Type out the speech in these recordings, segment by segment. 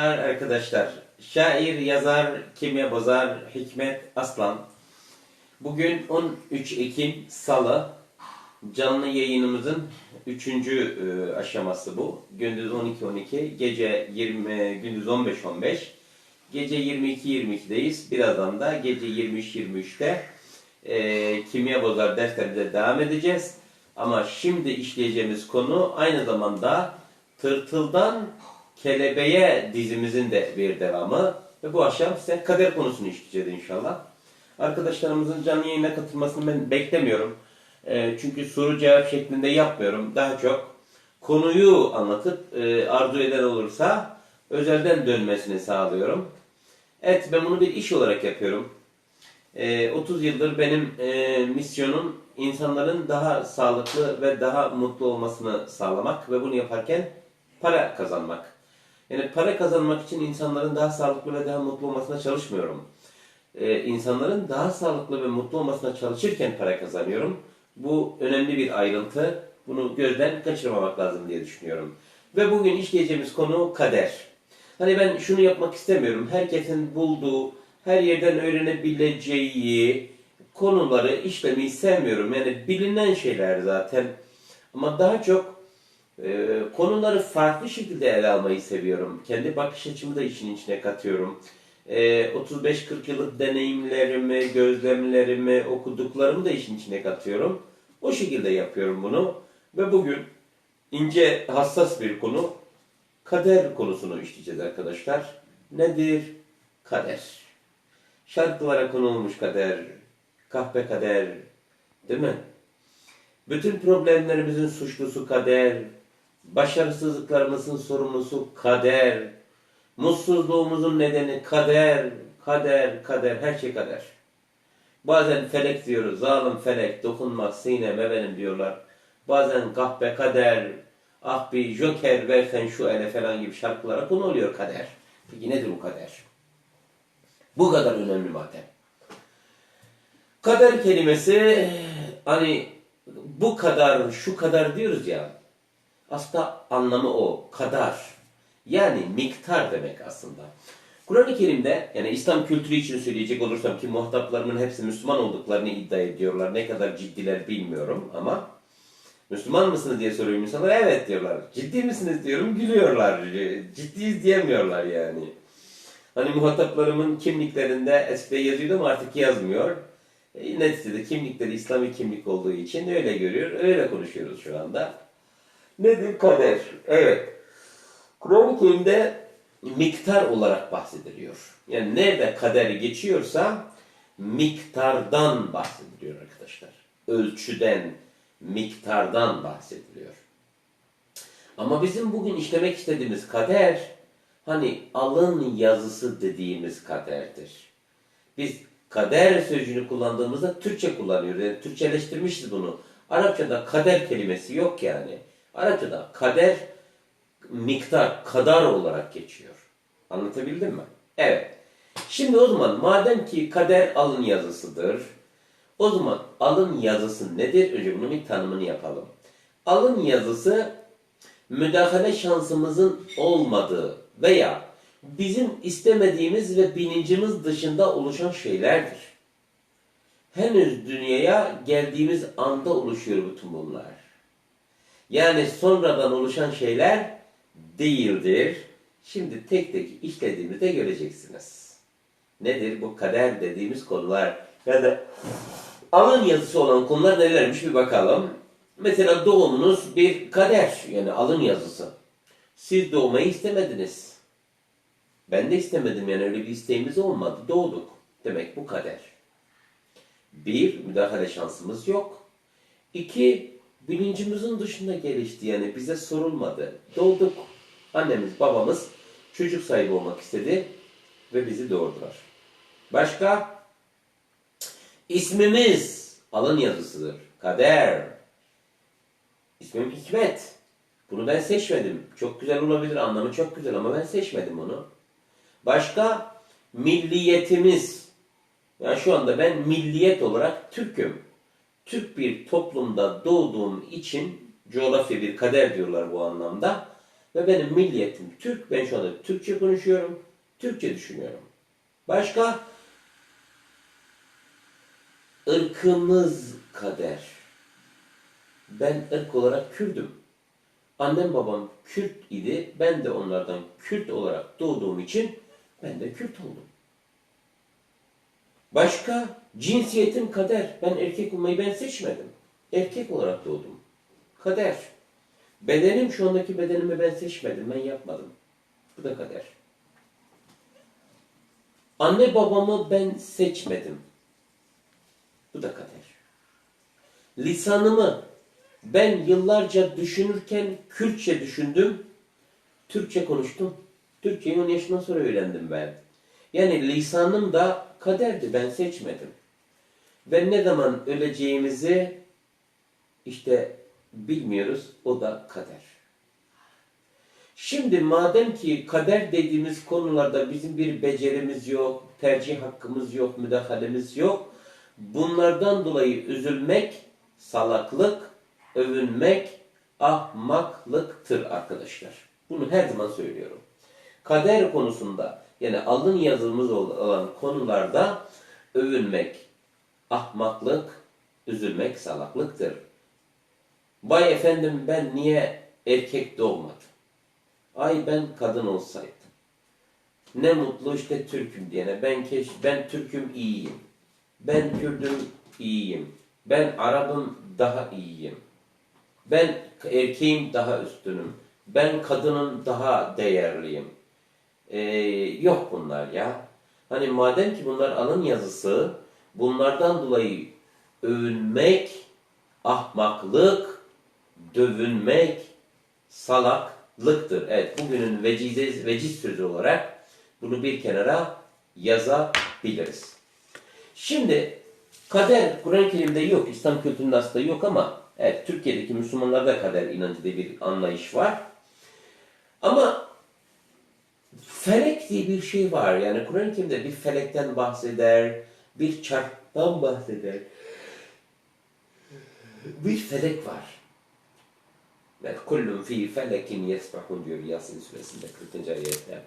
Arkadaşlar, şair, yazar, kimya bozar, Hikmet Aslan. Bugün 13 Ekim Salı. Canlı yayınımızın 3. aşaması bu. Gündüz 12-12, gece 20, gündüz 15-15. Gece 22-22'deyiz. Birazdan da gece 23-23'te e, kimya bozar derslerimize devam edeceğiz. Ama şimdi işleyeceğimiz konu aynı zamanda tırtıldan kelebeğe dizimizin de bir devamı. Ve bu akşam size kader konusunu işleyeceğiz inşallah. Arkadaşlarımızın canlı yayına katılmasını ben beklemiyorum. E, çünkü soru cevap şeklinde yapmıyorum. Daha çok konuyu anlatıp e, arzu eden olursa özelden dönmesini sağlıyorum. Evet ben bunu bir iş olarak yapıyorum. E, 30 yıldır benim e, misyonum insanların daha sağlıklı ve daha mutlu olmasını sağlamak ve bunu yaparken para kazanmak. Yani para kazanmak için insanların daha sağlıklı ve daha mutlu olmasına çalışmıyorum. Ee, insanların daha sağlıklı ve mutlu olmasına çalışırken para kazanıyorum. Bu önemli bir ayrıntı. Bunu gözden kaçırmamak lazım diye düşünüyorum. Ve bugün işleyeceğimiz konu kader. Hani ben şunu yapmak istemiyorum. Herkesin bulduğu, her yerden öğrenebileceği konuları işlemeyi sevmiyorum. Yani bilinen şeyler zaten. Ama daha çok e, konuları farklı şekilde ele almayı seviyorum. Kendi bakış açımı da işin içine katıyorum. E, 35-40 yıllık deneyimlerimi, gözlemlerimi, okuduklarımı da işin içine katıyorum. O şekilde yapıyorum bunu. Ve bugün ince, hassas bir konu. Kader konusunu işleyeceğiz arkadaşlar. Nedir kader? Şarkılara konulmuş kader, kahpe kader, değil mi? Bütün problemlerimizin suçlusu kader, başarısızlıklarımızın sorumlusu kader, mutsuzluğumuzun nedeni kader, kader, kader, her şey kader. Bazen felek diyoruz, zalim felek, dokunmaz sinem benim diyorlar. Bazen kahpe kader, ah bir joker versen şu ele falan gibi şarkılara konu oluyor kader. Peki nedir bu kader? Bu kadar önemli madem. Kader kelimesi hani bu kadar, şu kadar diyoruz ya. Aslında anlamı o. Kadar. Yani miktar demek aslında. Kur'an-ı Kerim'de yani İslam kültürü için söyleyecek olursam ki muhataplarımın hepsi Müslüman olduklarını iddia ediyorlar. Ne kadar ciddiler bilmiyorum ama Müslüman mısınız diye soruyorum insanlar. Evet diyorlar. Ciddi misiniz diyorum. Gülüyorlar. Ciddiyiz diyemiyorlar yani. Hani muhataplarımın kimliklerinde eskide yazıyordu ama artık yazmıyor. E, neticede kimlikleri İslami kimlik olduğu için öyle görüyor, öyle konuşuyoruz şu anda. Nedir kader? Evet. Kur'an-ı Kerim'de miktar olarak bahsediliyor. Yani nerede kaderi geçiyorsa miktardan bahsediliyor arkadaşlar. Ölçüden, miktardan bahsediliyor. Ama bizim bugün işlemek istediğimiz kader hani alın yazısı dediğimiz kaderdir. Biz kader sözcüğünü kullandığımızda Türkçe kullanıyoruz. Yani Türkçeleştirmişiz bunu. Arapçada kader kelimesi yok yani. Arapçada kader miktar, kadar olarak geçiyor. Anlatabildim mi? Evet. Şimdi o zaman madem ki kader alın yazısıdır, o zaman alın yazısı nedir? Önce bunun bir tanımını yapalım. Alın yazısı müdahale şansımızın olmadığı veya bizim istemediğimiz ve bilincimiz dışında oluşan şeylerdir. Henüz dünyaya geldiğimiz anda oluşuyor bütün bunlar. Yani sonradan oluşan şeyler değildir. Şimdi tek tek işlediğimizde göreceksiniz. Nedir bu kader dediğimiz konular? Ya da alın yazısı olan konular nelermiş bir bakalım. Mesela doğumunuz bir kader yani alın yazısı. Siz doğmayı istemediniz. Ben de istemedim yani öyle bir isteğimiz olmadı. Doğduk. Demek bu kader. Bir, müdahale şansımız yok. İki, bilincimizin dışında gelişti yani bize sorulmadı. Doğduk. Annemiz, babamız çocuk sahibi olmak istedi ve bizi doğurdular. Başka? İsmimiz alın yazısıdır. Kader. İsmim Hikmet. Bunu ben seçmedim. Çok güzel olabilir, anlamı çok güzel ama ben seçmedim onu. Başka? Milliyetimiz. Yani şu anda ben milliyet olarak Türk'üm. Türk bir toplumda doğduğum için coğrafya bir kader diyorlar bu anlamda. Ve benim milliyetim Türk. Ben şu anda Türkçe konuşuyorum. Türkçe düşünüyorum. Başka? Irkımız kader. Ben ırk olarak Kürdüm. Annem babam Kürt idi. Ben de onlardan Kürt olarak doğduğum için ben de Kürt oldum. Başka? Cinsiyetim kader. Ben erkek olmayı ben seçmedim. Erkek olarak doğdum. Kader. Bedenim şu andaki bedenimi ben seçmedim. Ben yapmadım. Bu da kader. Anne babamı ben seçmedim. Bu da kader. Lisanımı ben yıllarca düşünürken Kürtçe düşündüm. Türkçe konuştum. Türkçeyi 10 yaşından sonra öğrendim ben. Yani lisanım da kaderdi. Ben seçmedim. Ve ne zaman öleceğimizi işte bilmiyoruz. O da kader. Şimdi madem ki kader dediğimiz konularda bizim bir becerimiz yok, tercih hakkımız yok, müdahalemiz yok. Bunlardan dolayı üzülmek salaklık, övünmek ahmaklıktır arkadaşlar. Bunu her zaman söylüyorum. Kader konusunda yani alın yazımız olan konularda övünmek ahmaklık, üzülmek salaklıktır. Vay efendim ben niye erkek doğmadım? Ay ben kadın olsaydım. Ne mutlu işte Türk'üm diyene. Ben keş, ben Türk'üm iyiyim. Ben Kürd'üm iyiyim. Ben Arap'ım daha iyiyim. Ben erkeğim daha üstünüm. Ben kadının daha değerliyim. Ee, yok bunlar ya. Hani madem ki bunlar alın yazısı, bunlardan dolayı övünmek, ahmaklık, dövünmek, salaklıktır. Evet, bugünün vecize, veciz sözü olarak bunu bir kenara yazabiliriz. Şimdi kader Kur'an-ı Kerim'de yok, İslam kültüründe aslında yok ama evet Türkiye'deki Müslümanlarda kader inancı diye bir anlayış var. Ama felek diye bir şey var. Yani Kur'an-ı Kerim'de bir felekten bahseder, bir çarktan bahseder. Bir felek var. Ve kullun fi felekin yesbahun diyor Yasin suresinde 40. ayette.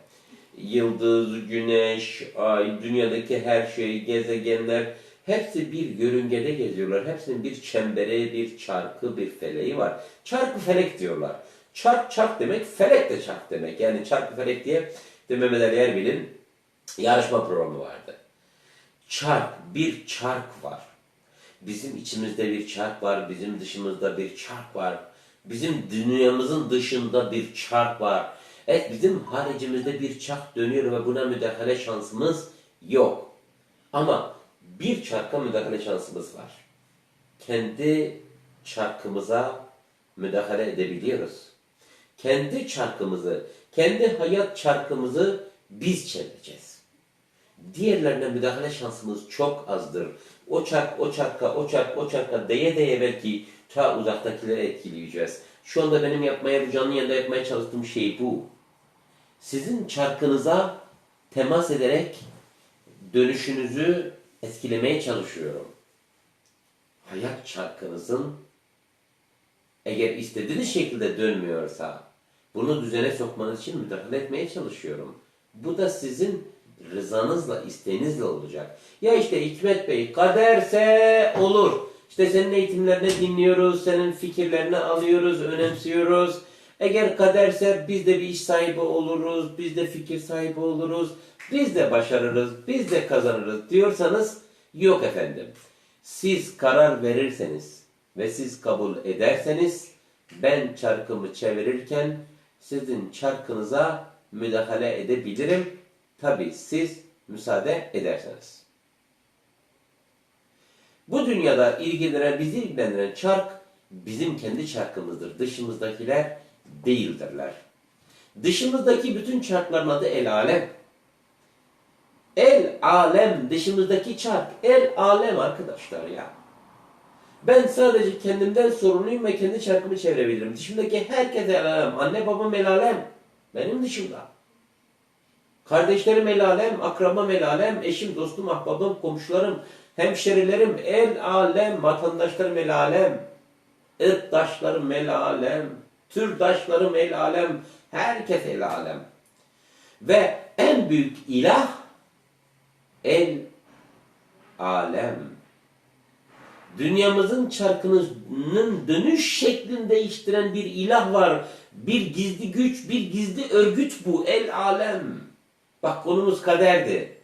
Yıldız, güneş, ay, dünyadaki her şey, gezegenler hepsi bir yörüngede geziyorlar. Hepsinin bir çembere, bir çarkı, bir feleği var. Çarkı felek diyorlar. Çark çark demek, felek de çark demek. Yani çarkı felek diye de Mehmet Ali Erbil'in yarışma programı vardı. Çark, bir çark var. Bizim içimizde bir çark var, bizim dışımızda bir çark var. Bizim dünyamızın dışında bir çark var. Evet bizim haricimizde bir çark dönüyor ve buna müdahale şansımız yok. Ama bir çarka müdahale şansımız var. Kendi çarkımıza müdahale edebiliyoruz. Kendi çarkımızı, kendi hayat çarkımızı biz çevireceğiz. Diğerlerine müdahale şansımız çok azdır. O çark, o çarka, o çark, o çarka değe değe belki ta uzaktakileri etkileyeceğiz. Şu anda benim yapmaya, bu canlı yayında yapmaya çalıştığım şey bu. Sizin çarkınıza temas ederek dönüşünüzü etkilemeye çalışıyorum. Hayat çarkınızın eğer istediğiniz şekilde dönmüyorsa bunu düzene sokmanız için müdahale etmeye çalışıyorum. Bu da sizin rızanızla, isteğinizle olacak. Ya işte Hikmet Bey kaderse olur. İşte senin eğitimlerini dinliyoruz, senin fikirlerini alıyoruz, önemsiyoruz. Eğer kaderse biz de bir iş sahibi oluruz, biz de fikir sahibi oluruz, biz de başarırız, biz de kazanırız diyorsanız yok efendim. Siz karar verirseniz ve siz kabul ederseniz ben çarkımı çevirirken sizin çarkınıza müdahale edebilirim. Tabi siz müsaade ederseniz. Bu dünyada ilgilenen, bizi ilgilendiren çark bizim kendi çarkımızdır. Dışımızdakiler değildirler. Dışımızdaki bütün çarkların adı el alem. El alem dışımızdaki çark. El alem arkadaşlar ya. Ben sadece kendimden sorumluyum ve kendi çarkımı çevirebilirim. Dışımdaki herkes el alem. Anne babam el alem. Benim dışımda. Kardeşlerim el alem, akrabam el alem, eşim, dostum, ahbabım, komşularım, hemşerilerim el alem, vatandaşlarım el alem, ırktaşlarım el alem, türdaşlarım el alem, Herkes el alem. Ve en büyük ilah el alem. Dünyamızın çarkının dönüş şeklini değiştiren bir ilah var. Bir gizli güç, bir gizli örgüt bu. El alem. Bak konumuz kaderdi.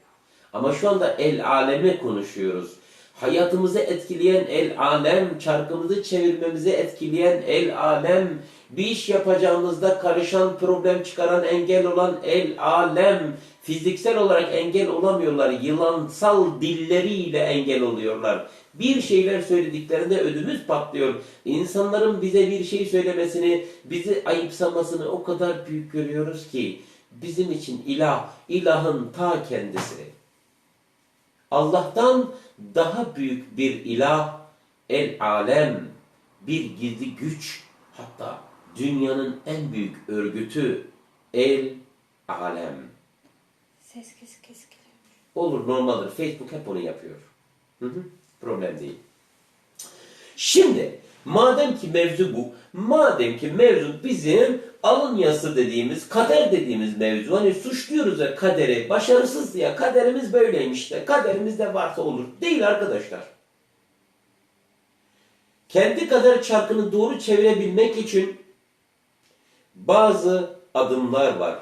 Ama şu anda el alemi konuşuyoruz. Hayatımızı etkileyen el alem, çarkımızı çevirmemizi etkileyen el alem, bir iş yapacağımızda karışan, problem çıkaran, engel olan el alem, fiziksel olarak engel olamıyorlar, yılansal dilleriyle engel oluyorlar. Bir şeyler söylediklerinde ödümüz patlıyor. İnsanların bize bir şey söylemesini, bizi ayıpsamasını o kadar büyük görüyoruz ki bizim için ilah, ilahın ta kendisi. Allah'tan daha büyük bir ilah, el alem, bir gizli güç, hatta dünyanın en büyük örgütü el alem. Ses kes keskiliyor. Olur normaldir. Facebook hep onu yapıyor. Hı hı, problem değil. Şimdi madem ki mevzu bu, madem ki mevzu bizim alın yazısı dediğimiz, kader dediğimiz mevzu. Hani suçluyoruz ya kaderi, başarısız ya kaderimiz böyleymiş de, kaderimizde varsa olur. Değil arkadaşlar. Kendi kader çarkını doğru çevirebilmek için bazı adımlar var.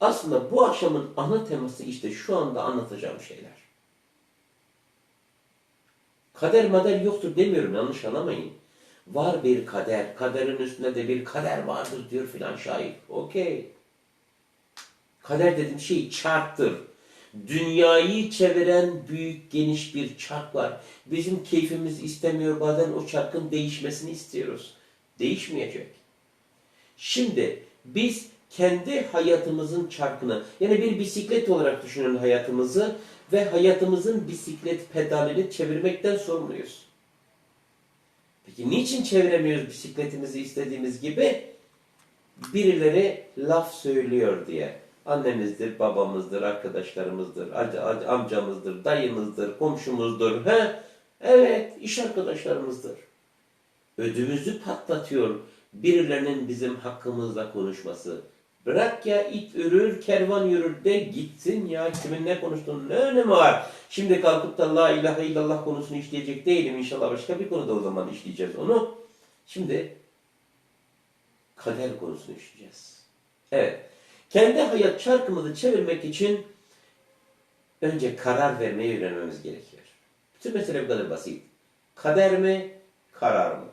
Aslında bu akşamın ana teması işte şu anda anlatacağım şeyler. Kader mader yoktur demiyorum yanlış anlamayın. Var bir kader. Kaderin üstünde de bir kader vardır diyor filan şair. Okey. Kader dediğim şey çarktır. Dünyayı çeviren büyük geniş bir çark var. Bizim keyfimiz istemiyor bazen o çarkın değişmesini istiyoruz. Değişmeyecek. Şimdi biz kendi hayatımızın çarkını yani bir bisiklet olarak düşünün hayatımızı ve hayatımızın bisiklet pedalini çevirmekten sorumluyuz. Peki niçin çeviremiyoruz bisikletimizi istediğimiz gibi? Birileri laf söylüyor diye. Annemizdir, babamızdır, arkadaşlarımızdır, amcamızdır, dayımızdır, komşumuzdur. He? Evet, iş arkadaşlarımızdır. Ödümüzü patlatıyor birilerinin bizim hakkımızda konuşması. Bırak ya it ürür, kervan yürür de gitsin ya kimin ne konuştuğunun ne önemi var. Şimdi kalkıp da la ilahe illallah konusunu işleyecek değilim inşallah başka bir konuda o zaman işleyeceğiz onu. Şimdi kader konusunu işleyeceğiz. Evet. Kendi hayat çarkımızı çevirmek için önce karar vermeyi öğrenmemiz gerekiyor. Bütün mesele bu kadar basit. Kader mi, karar mı?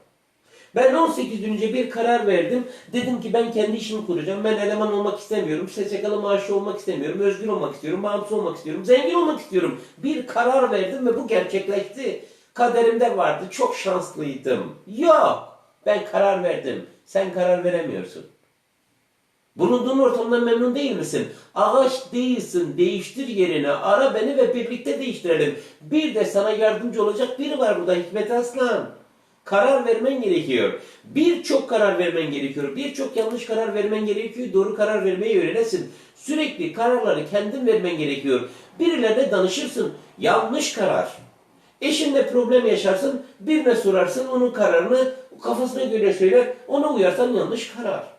Ben 18 gün önce bir karar verdim. Dedim ki ben kendi işimi kuracağım. Ben eleman olmak istemiyorum. SSK'lı maaşı olmak istemiyorum. Özgür olmak istiyorum. Bağımsız olmak istiyorum. Zengin olmak istiyorum. Bir karar verdim ve bu gerçekleşti. Kaderimde vardı. Çok şanslıydım. Yok. Ben karar verdim. Sen karar veremiyorsun. Bulunduğun ortamdan memnun değil misin? Ağaç değilsin, değiştir yerini, ara beni ve birlikte değiştirelim. Bir de sana yardımcı olacak biri var burada Hikmet Aslan. Karar vermen gerekiyor. Birçok karar vermen gerekiyor. Birçok yanlış karar vermen gerekiyor. Doğru karar vermeyi öğrenesin. Sürekli kararları kendin vermen gerekiyor. Birilerine danışırsın. Yanlış karar. Eşinle problem yaşarsın. Birine sorarsın. Onun kararını kafasına göre söyler. Ona uyarsan yanlış karar.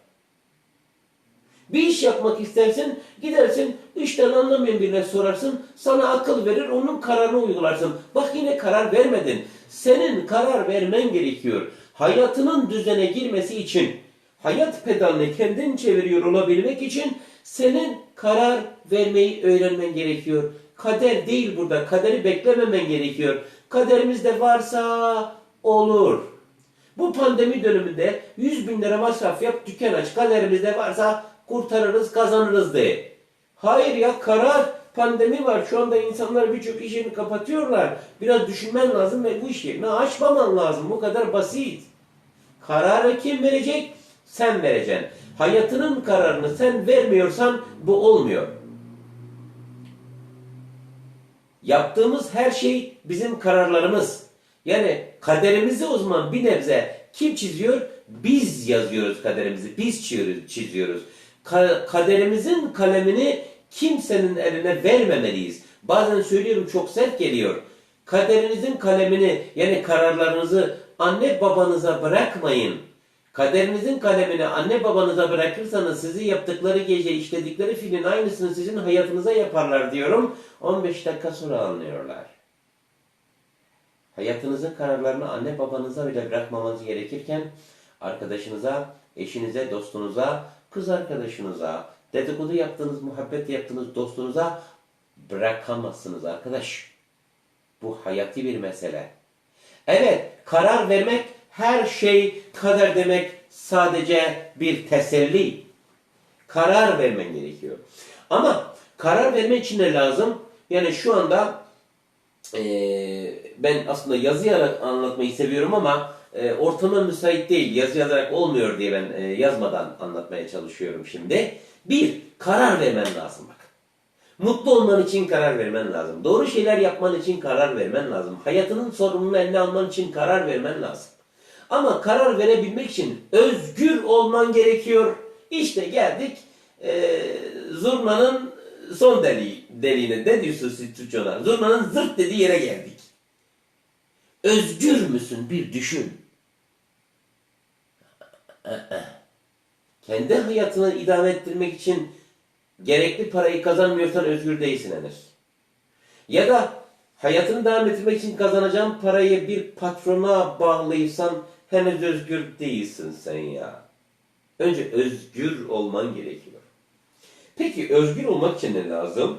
Bir iş yapmak istersin, gidersin, işten anlamayan birine sorarsın, sana akıl verir, onun kararını uygularsın. Bak yine karar vermedin. Senin karar vermen gerekiyor. Hayatının düzene girmesi için, hayat pedalını kendin çeviriyor olabilmek için senin karar vermeyi öğrenmen gerekiyor. Kader değil burada, kaderi beklememen gerekiyor. Kaderimizde varsa olur. Bu pandemi döneminde 100 bin lira masraf yap, dükkan aç. Kaderimizde varsa kurtarırız, kazanırız de. Hayır ya karar. Pandemi var. Şu anda insanlar birçok iş yerini kapatıyorlar. Biraz düşünmen lazım ve bu iş yerini açmaman lazım. Bu kadar basit. Kararı kim verecek? Sen vereceksin. Hayatının kararını sen vermiyorsan bu olmuyor. Yaptığımız her şey bizim kararlarımız. Yani kaderimizi o zaman bir nebze kim çiziyor? Biz yazıyoruz kaderimizi. Biz çiziyoruz. Ka- kaderimizin kalemini kimsenin eline vermemeliyiz. Bazen söylüyorum çok sert geliyor. Kaderinizin kalemini yani kararlarınızı anne babanıza bırakmayın. Kaderinizin kalemini anne babanıza bırakırsanız sizi yaptıkları gece işledikleri filin aynısını sizin hayatınıza yaparlar diyorum. 15 dakika sonra anlıyorlar. Hayatınızın kararlarını anne babanıza bile bırakmamanız gerekirken arkadaşınıza, eşinize, dostunuza, kız arkadaşınıza, dedikodu yaptığınız, muhabbet yaptığınız dostunuza bırakamazsınız arkadaş. Bu hayati bir mesele. Evet, karar vermek her şey kader demek sadece bir teselli. Karar vermen gerekiyor. Ama karar vermek için ne lazım? Yani şu anda eee, ben aslında yazı anlatmayı seviyorum ama e, ortama müsait değil. Yazı yazarak olmuyor diye ben e, yazmadan anlatmaya çalışıyorum şimdi. Bir, karar vermen lazım bak. Mutlu olman için karar vermen lazım. Doğru şeyler yapman için karar vermen lazım. Hayatının sorumluluğunu eline alman için karar vermen lazım. Ama karar verebilmek için özgür olman gerekiyor. İşte geldik e, zurnanın son deliği, deliğine. Ne diyorsunuz siz Türkçe? Zurnanın zırt dediği yere geldik. Özgür müsün bir düşün. Kendi hayatını idame ettirmek için gerekli parayı kazanmıyorsan özgür değilsin henüz. Ya da hayatını devam ettirmek için kazanacağın parayı bir patrona bağlıysan henüz özgür değilsin sen ya. Önce özgür olman gerekiyor. Peki özgür olmak için ne lazım?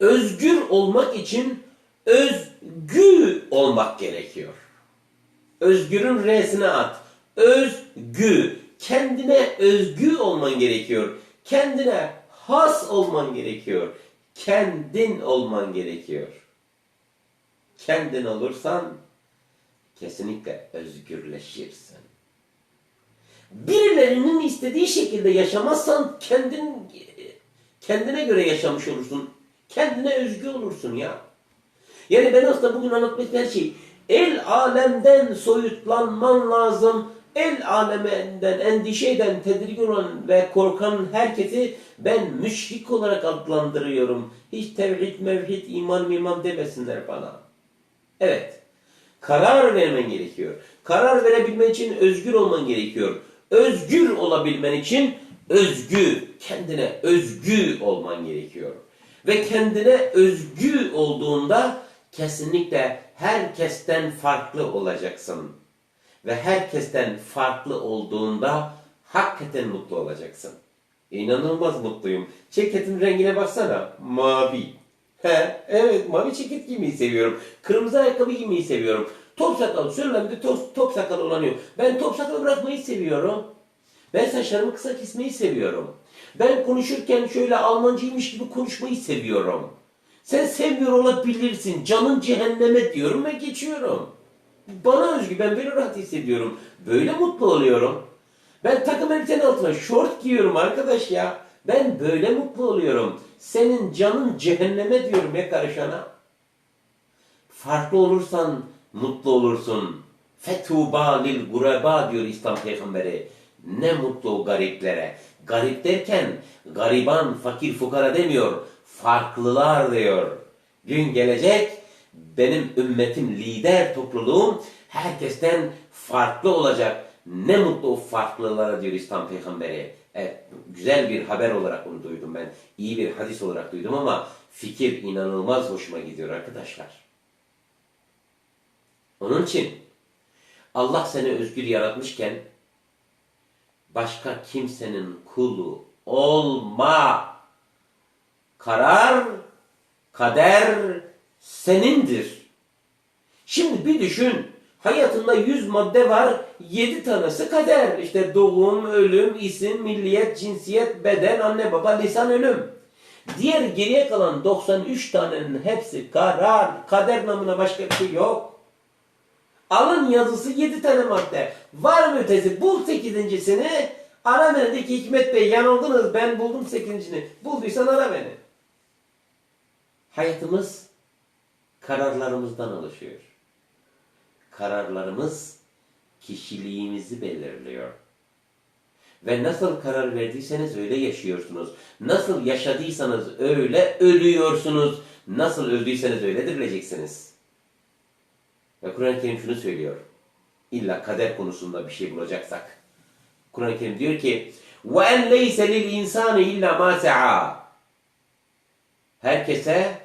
Özgür olmak için özgü olmak gerekiyor. Özgür'ün R'sine at. Özgü. Kendine özgü olman gerekiyor. Kendine has olman gerekiyor. Kendin olman gerekiyor. Kendin olursan kesinlikle özgürleşirsin. Birilerinin istediği şekilde yaşamazsan kendin kendine göre yaşamış olursun. Kendine özgü olursun ya. Yani ben aslında bugün anlatmak her şey el alemden soyutlanman lazım. El aleminden, endişeden, tedirgin olan ve korkan herkesi ben müşrik olarak adlandırıyorum. Hiç tevhid, mevhid, iman, miman demesinler bana. Evet. Karar vermen gerekiyor. Karar verebilmen için özgür olman gerekiyor. Özgür olabilmen için özgü, kendine özgü olman gerekiyor. Ve kendine özgü olduğunda kesinlikle herkesten farklı olacaksın. Ve herkesten farklı olduğunda hakikaten mutlu olacaksın. İnanılmaz mutluyum. Ceketin rengine baksana. Mavi. He, evet mavi ceket giymeyi seviyorum. Kırmızı ayakkabı giymeyi seviyorum. Top sakal, söylemde top, top sakal olanıyor. Ben top sakal bırakmayı seviyorum. Ben saçlarımı kısa kesmeyi seviyorum. Ben konuşurken şöyle Almancıymış gibi konuşmayı seviyorum. Sen sevmiyor olabilirsin. Canın cehenneme diyorum ve geçiyorum. Bana özgü ben böyle rahat hissediyorum. Böyle mutlu oluyorum. Ben takım elbisenin altına şort giyiyorum arkadaş ya. Ben böyle mutlu oluyorum. Senin canın cehenneme diyorum ya karışana. Farklı olursan mutlu olursun. Fetuba lil gureba diyor İslam peygamberi. Ne mutlu o gariplere. Garip derken gariban, fakir, fukara demiyor. Farklılar diyor. Gün gelecek benim ümmetim, lider topluluğum herkesten farklı olacak. Ne mutlu o farklılılara diyor İslam peygamberi. Evet, güzel bir haber olarak onu duydum ben. İyi bir hadis olarak duydum ama fikir inanılmaz hoşuma gidiyor arkadaşlar. Onun için Allah seni özgür yaratmışken başka kimsenin kulu olma. Karar, kader senindir. Şimdi bir düşün. Hayatında yüz madde var. Yedi tanesi kader. İşte doğum, ölüm, isim, milliyet, cinsiyet, beden, anne baba, lisan, ölüm. Diğer geriye kalan 93 tanenin hepsi karar. Kader namına başka bir şey yok. Alın yazısı 7 tane madde. Var mı ötesi? Bul sekizincisini. Ara beni ki Hikmet Bey yanıldınız ben buldum sekizincisini. Bulduysan ara beni. Hayatımız kararlarımızdan oluşuyor. Kararlarımız kişiliğimizi belirliyor. Ve nasıl karar verdiyseniz öyle yaşıyorsunuz. Nasıl yaşadıysanız öyle ölüyorsunuz. Nasıl öldüyseniz öyle dirileceksiniz. Ve Kur'an-ı Kerim şunu söylüyor. İlla kader konusunda bir şey bulacaksak. Kur'an-ı Kerim diyor ki وَاَنْ لَيْسَ لِلْاِنْسَانِ اِلَّا مَا سَعَى Herkese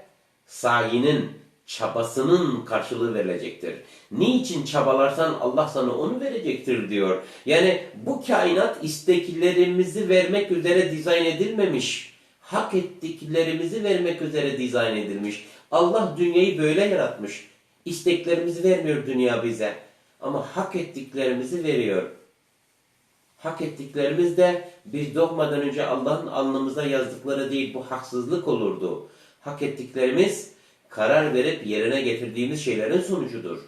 sayinin, çabasının karşılığı verilecektir. Niçin çabalarsan Allah sana onu verecektir diyor. Yani bu kainat isteklerimizi vermek üzere dizayn edilmemiş. Hak ettiklerimizi vermek üzere dizayn edilmiş. Allah dünyayı böyle yaratmış. İsteklerimizi vermiyor dünya bize. Ama hak ettiklerimizi veriyor. Hak ettiklerimiz de biz doğmadan önce Allah'ın alnımıza yazdıkları değil bu haksızlık olurdu. Hak ettiklerimiz karar verip yerine getirdiğimiz şeylerin sonucudur.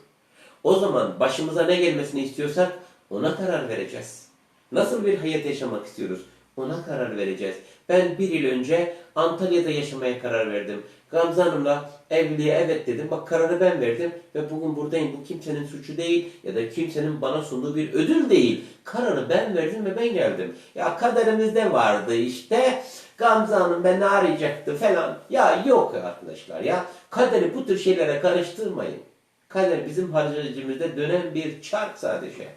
O zaman başımıza ne gelmesini istiyorsak ona karar vereceğiz. Nasıl bir hayat yaşamak istiyoruz? Ona karar vereceğiz. Ben bir yıl önce Antalya'da yaşamaya karar verdim. Gamze Hanım'la evliliğe evet dedim. Bak kararı ben verdim ve bugün buradayım. Bu kimsenin suçu değil ya da kimsenin bana sunduğu bir ödül değil. Kararı ben verdim ve ben geldim. Ya kaderimizde vardı işte. Gamze Hanım beni arayacaktı falan. Ya yok arkadaşlar ya. Kaderi bu tür şeylere karıştırmayın. Kader bizim harcayıcımızda dönen bir çark sadece.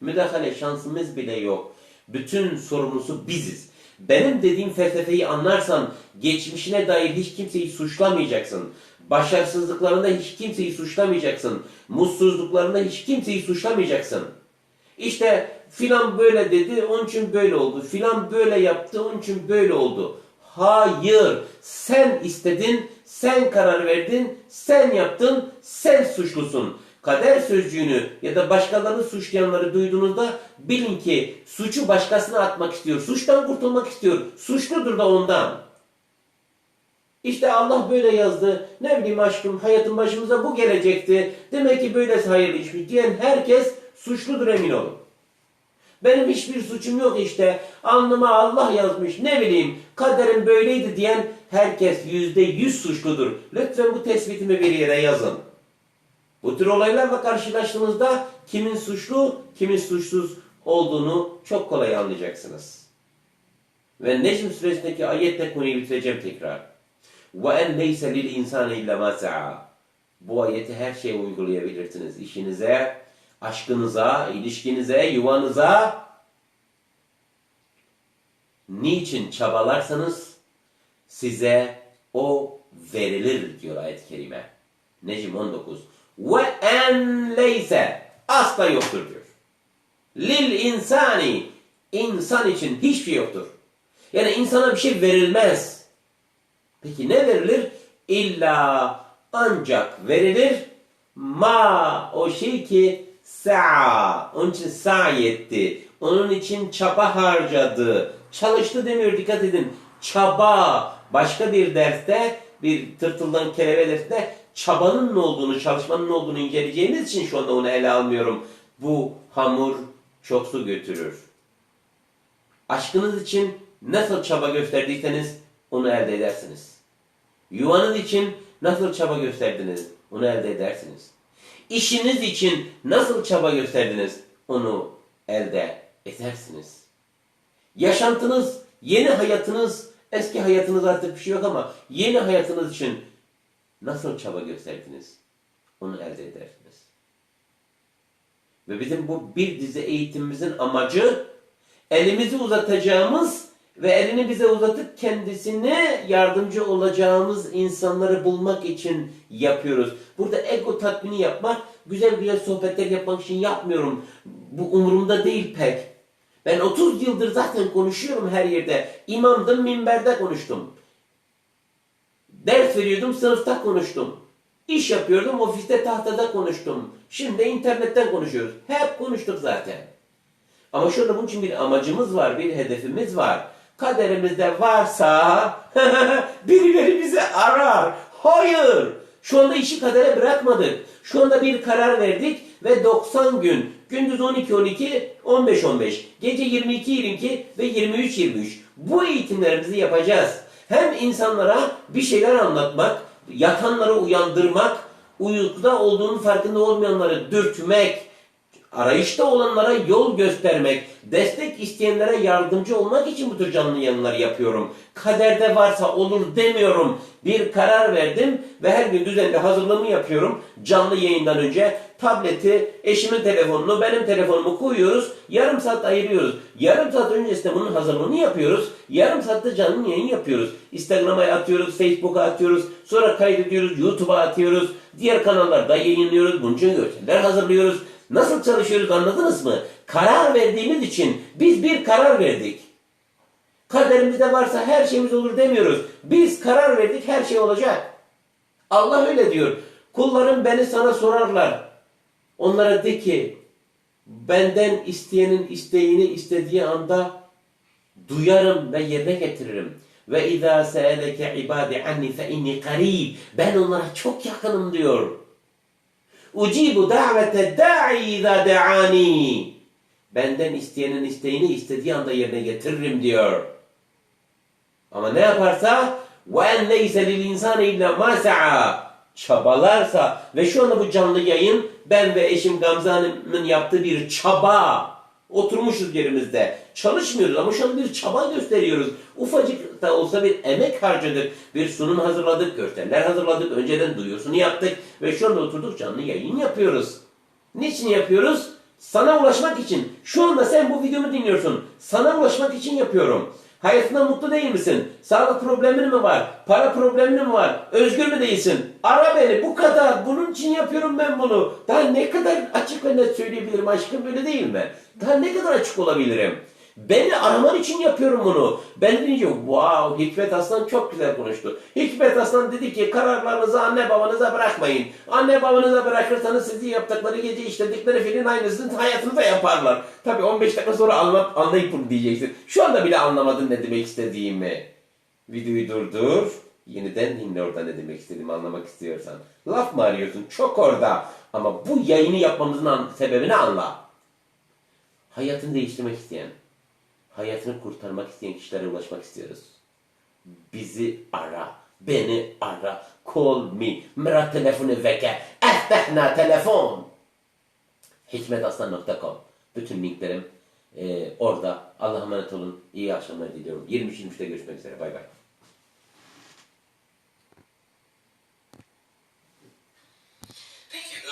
Müdahale şansımız bile yok. Bütün sorumlusu biziz. Benim dediğim felsefeyi anlarsan geçmişine dair hiç kimseyi suçlamayacaksın. Başarısızlıklarında hiç kimseyi suçlamayacaksın. Mutsuzluklarında hiç kimseyi suçlamayacaksın. İşte filan böyle dedi, onun için böyle oldu. Filan böyle yaptı, onun için böyle oldu. Hayır, sen istedin, sen karar verdin, sen yaptın, sen suçlusun. Kader sözcüğünü ya da başkalarını suçlayanları duyduğunuzda bilin ki suçu başkasına atmak istiyor. Suçtan kurtulmak istiyor. Suçludur da ondan. İşte Allah böyle yazdı. Ne bileyim aşkım hayatın başımıza bu gelecekti. Demek ki böylesi hayırlı işmiş diyen herkes suçludur emin olun. Benim hiçbir suçum yok işte. Alnıma Allah yazmış. Ne bileyim kaderim böyleydi diyen herkes yüzde yüz suçludur. Lütfen bu tespitimi bir yere yazın. Bu tür olaylarla karşılaştığınızda kimin suçlu, kimin suçsuz olduğunu çok kolay anlayacaksınız. Ve Necm suresindeki ayetle konuyu bitireceğim tekrar. وَاَنْ لَيْسَ لِلْاِنْسَانِ اِلَّا مَا سَعَى Bu ayeti her şeye uygulayabilirsiniz. İşinize, aşkınıza, ilişkinize, yuvanıza. Niçin çabalarsanız size o verilir diyor ayet-i kerime. Necm 19. Ve en leyse asla yoktur diyor. Lil insani insan için hiçbir şey yoktur. Yani insana bir şey verilmez. Peki ne verilir? İlla ancak verilir ma o şey ki sa'a. Onun için sa'i etti. Onun için çaba harcadı. Çalıştı demiyor dikkat edin. Çaba. Başka bir derste bir tırtıldan kelebe dersinde çabanın ne olduğunu, çalışmanın ne olduğunu inceleyeceğimiz için şu anda onu ele almıyorum. Bu hamur çok su götürür. Aşkınız için nasıl çaba gösterdiyseniz onu elde edersiniz. Yuvanız için nasıl çaba gösterdiniz onu elde edersiniz. İşiniz için nasıl çaba gösterdiniz onu elde edersiniz. Yaşantınız, yeni hayatınız, eski hayatınız artık bir şey yok ama yeni hayatınız için nasıl çaba gösterdiniz onu elde edersiniz. Ve bizim bu bir dizi eğitimimizin amacı elimizi uzatacağımız ve elini bize uzatıp kendisine yardımcı olacağımız insanları bulmak için yapıyoruz. Burada ego tatmini yapmak, güzel güzel sohbetler yapmak için yapmıyorum. Bu umurumda değil pek. Ben 30 yıldır zaten konuşuyorum her yerde. İmamdım, minberde konuştum. Ders veriyordum, sınıfta konuştum. İş yapıyordum, ofiste tahtada konuştum. Şimdi internetten konuşuyoruz. Hep konuştuk zaten. Ama şurada bunun için bir amacımız var, bir hedefimiz var. Kaderimizde varsa birileri bizi arar. Hayır. Şu anda işi kadere bırakmadık. Şu anda bir karar verdik ve 90 gün, gündüz 12-12, 15-15, gece 22-22 ve 23-23 bu eğitimlerimizi yapacağız. Hem insanlara bir şeyler anlatmak, yatanları uyandırmak, uykuda olduğunun farkında olmayanları dürtmek, arayışta olanlara yol göstermek, destek isteyenlere yardımcı olmak için bu tür canlı yayınları yapıyorum. Kaderde varsa olur demiyorum. Bir karar verdim ve her gün düzenli hazırlığımı yapıyorum. Canlı yayından önce tableti, eşimin telefonunu, benim telefonumu koyuyoruz. Yarım saat ayırıyoruz. Yarım saat öncesinde bunun hazırlığını yapıyoruz. Yarım saatte canlı yayın yapıyoruz. Instagram'a atıyoruz, Facebook'a atıyoruz. Sonra kaydediyoruz, YouTube'a atıyoruz. Diğer kanallarda yayınlıyoruz. Bunun için görseller hazırlıyoruz. Nasıl çalışıyoruz anladınız mı? Karar verdiğimiz için biz bir karar verdik. Kaderimizde varsa her şeyimiz olur demiyoruz. Biz karar verdik her şey olacak. Allah öyle diyor. Kullarım beni sana sorarlar. Onlara de ki benden isteyenin isteğini istediği anda duyarım ve yerine getiririm. Ve izâ se'eleke ibâdi anni fe inni qarîb. Ben onlara çok yakınım diyor. Ucibu davete da'i iza de'ani. Benden isteyenin isteğini istediği anda yerine getiririm diyor. Ama ne yaparsa ve en neyse lil insan illa ma çabalarsa ve şu anda bu canlı yayın ben ve eşim Gamze Hanım'ın yaptığı bir çaba Oturmuşuz yerimizde. Çalışmıyoruz ama şu anda bir çaba gösteriyoruz. Ufacık da olsa bir emek harcadık. Bir sunum hazırladık, görseller hazırladık. Önceden duyurusunu yaptık ve şu anda oturduk canlı yayın yapıyoruz. Niçin yapıyoruz? Sana ulaşmak için. Şu anda sen bu videomu dinliyorsun. Sana ulaşmak için yapıyorum. Hayatında mutlu değil misin? Sağlık problemin mi var? Para problemin mi var? Özgür mü değilsin? Ara beni. Bu kadar. Bunun için yapıyorum ben bunu. Daha ne kadar açık ve net söyleyebilirim aşkım böyle değil mi? Daha ne kadar açık olabilirim? Beni araman için yapıyorum bunu. Ben deyince wow Hikmet Aslan çok güzel konuştu. Hikmet Aslan dedi ki kararlarınızı anne babanıza bırakmayın. Anne babanıza bırakırsanız sizi yaptıkları gece işledikleri filmin aynısını hayatınızda yaparlar. Tabi 15 dakika sonra anla, anlayıp bunu diyeceksin. Şu anda bile anlamadın ne demek istediğimi. Videoyu durdur. Yeniden dinle orada ne demek istediğimi anlamak istiyorsan. Laf mı arıyorsun? Çok orada. Ama bu yayını yapmamızın sebebini anla. Hayatını değiştirmek isteyen, hayatını kurtarmak isteyen kişilere ulaşmak istiyoruz. Bizi ara, beni ara, call me, mera telefonu veke, eftehna telefon. Hikmetaslan.com Bütün linklerim e, orada. Allah'a emanet olun. İyi akşamlar diliyorum. 23.23'te görüşmek üzere. Bay bay.